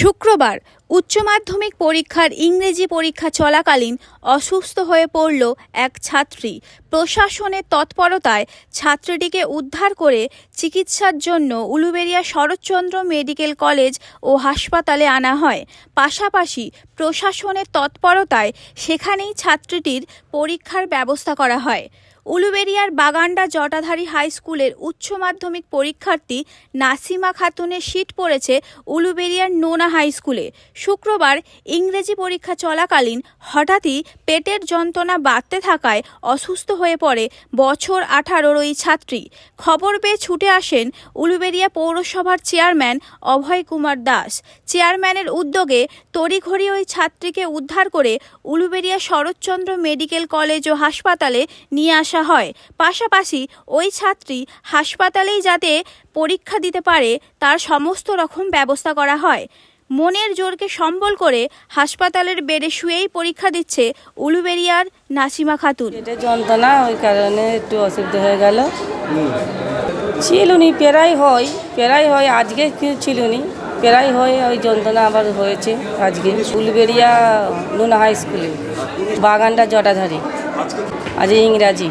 শুক্রবার উচ্চ মাধ্যমিক পরীক্ষার ইংরেজি পরীক্ষা চলাকালীন অসুস্থ হয়ে পড়ল এক ছাত্রী। প্রশাসনের তৎপরতায় ছাত্রীটিকে উদ্ধার করে চিকিৎসার জন্য উলুবেড়িয়া শরৎচন্দ্র মেডিকেল কলেজ ও হাসপাতালে আনা হয়। পাশাপাশি প্রশাসনের তৎপরতায় সেখানেই ছাত্রীটির পরীক্ষার ব্যবস্থা করা হয়। উলুবেড়িয়ার বাগান্ডা জটাধারী হাই স্কুলের উচ্চ মাধ্যমিক পরীক্ষার্থী নাসিমা খাতুনের সিট পড়েছে উলুবেড়িয়ার নোনা হাই স্কুলে। শুক্রবার ইংরেজি পরীক্ষা চলাকালীন হঠাৎই পেটের যন্ত্রণা বাড়তে থাকায় অসুস্থ হয়ে পড়ে বছর আঠারোর ওই ছাত্রী। খবর পেয়ে ছুটে আসেন উলুবেড়িয়া পৌরসভার চেয়ারম্যান অভয় কুমার দাস। চেয়ারম্যানের উদ্যোগে তড়িঘড়ি ওই ছাত্রীকে উদ্ধার করে উলুবেড়িয়া শরৎচন্দ্র মেডিকেল কলেজ ও হাসপাতালে নিয়ে আসা হয়। পাশাপাশি ওই ছাত্রী হাসপাতালেই যাতে পরীক্ষা দিতে পারে, তার সমস্ত রকম ব্যবস্থা করা হয়। মনের জোরকে সম্বল করে হাসপাতালের বেডে শুয়েই পরীক্ষা দিচ্ছে উলুবেড়িয়ার নাসিমা খাতুন। পেটে যন্ত্রণা, ওই কারণে একটু অসুবিধা হয়ে গেল। ছিলুনি, প্রায় হয় প্রায় হয়, আজকে ছিলুনি, প্রায় হয়, ওই যন্ত্রণা আবার হয়েছে আজকে। উলবেড়িয়া নুনা হাই স্কুলে, বাগানটা জটাধারী, আজ ইংরাজি।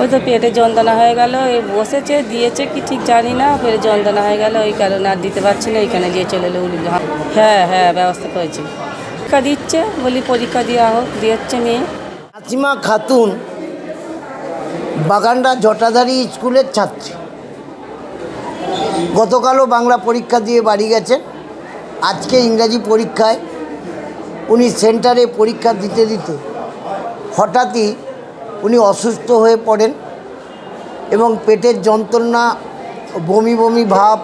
ওই তো পেটে যন্ত্রণা হয়ে গেল বসেছে, দিয়েছে কি ঠিক জানি না, পেটে যন্ত্রণা হয়ে গেল, ওই কারণে আর দিতে পারছি না, ওইখানে গিয়ে চলে এলো উলুবে হ্যাঁ হ্যাঁ ব্যবস্থা করেছি। পরীক্ষা দিচ্ছে, বলি পরীক্ষা দেওয়া হোক, দিয়েছে মেয়ে। নাসিমা খাতুন, বাগানডা জটাধারী স্কুলের ছাত্রী। গতকালও বাংলা পরীক্ষা দিয়ে বাড়ি গেছেন, আজকে ইংরাজি পরীক্ষায়। উনি সেন্টারে পরীক্ষা দিতে দিতে হঠাৎই উনি অসুস্থ হয়ে পড়েন এবং পেটের যন্ত্রণা, বমি বমি ভাব।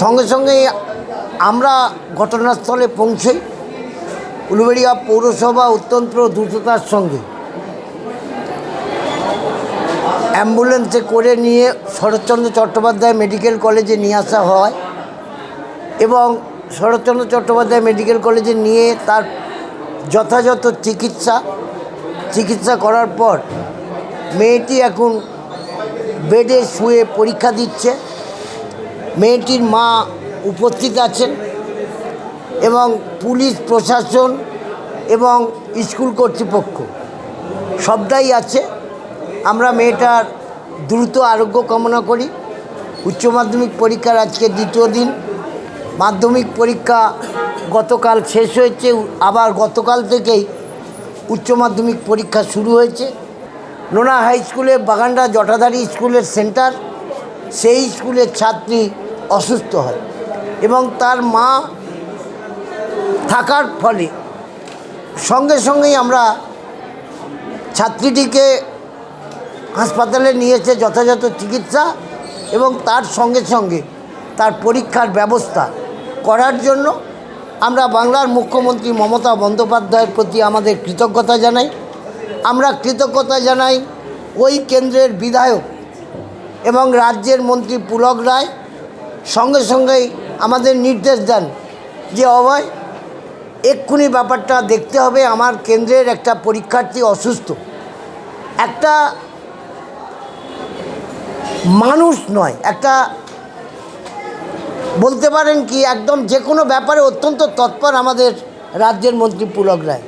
সঙ্গে সঙ্গে আমরা ঘটনাস্থলে পৌঁছই উলুবেড়িয়া পৌরসভা অত্যন্ত দ্রুততার সঙ্গে। অ্যাম্বুলেন্সে করে নিয়ে শরৎচন্দ্র চট্টোপাধ্যায় মেডিকেল কলেজে নিয়ে আসা হয় এবং শরৎচন্দ্র চট্টোপাধ্যায় মেডিকেল কলেজে নিয়ে তার যথাযথ চিকিৎসা চিকিৎসা করার পর মেয়েটি এখন বেডে শুয়ে পরীক্ষা দিচ্ছে। মেয়েটির মা উপস্থিত আছেন এবং পুলিশ, প্রশাসন এবং স্কুল কর্তৃপক্ষ সবটাই আছে। আমরা মেয়েটার দ্রুত আরোগ্য কামনা করি। উচ্চ মাধ্যমিক পরীক্ষার আজকে দ্বিতীয় দিন। মাধ্যমিক পরীক্ষা গতকাল শেষ হয়েছে, আবার গতকাল থেকেই উচ্চ মাধ্যমিক পরীক্ষা শুরু হয়েছে। নোনা হাই স্কুলে বাগানডা জটাধারী স্কুলের সেন্টার, সেই স্কুলের ছাত্রী অসুস্থ হয় এবং তার মা থাকার ফলে সঙ্গে সঙ্গেই আমরা ছাত্রীটিকে হাসপাতালে নিয়েছে যথাযথ চিকিৎসা এবং তার সঙ্গে সঙ্গে তার পরীক্ষার ব্যবস্থা করার জন্য আমরা বাংলার মুখ্যমন্ত্রী মমতা বন্দ্যোপাধ্যায়ের প্রতি আমাদের কৃতজ্ঞতা জানাই। আমরা কৃতজ্ঞতা জানাই ওই কেন্দ্রের বিধায়ক এবং রাজ্যের মন্ত্রী পুলক রায়। সঙ্গে সঙ্গেই আমাদের নির্দেশ দেন যে, অভয়, এক্ষুনি ব্যাপারটা দেখতে হবে। আমার কেন্দ্রের একটা পরীক্ষার্থী অসুস্থ। একটা মানুষ নয়, একটা বলতে পারেন কি একদম যে কোনো ব্যাপারে অত্যন্ত তৎপর আমাদের রাজ্যের মন্ত্রী পুলক রায়।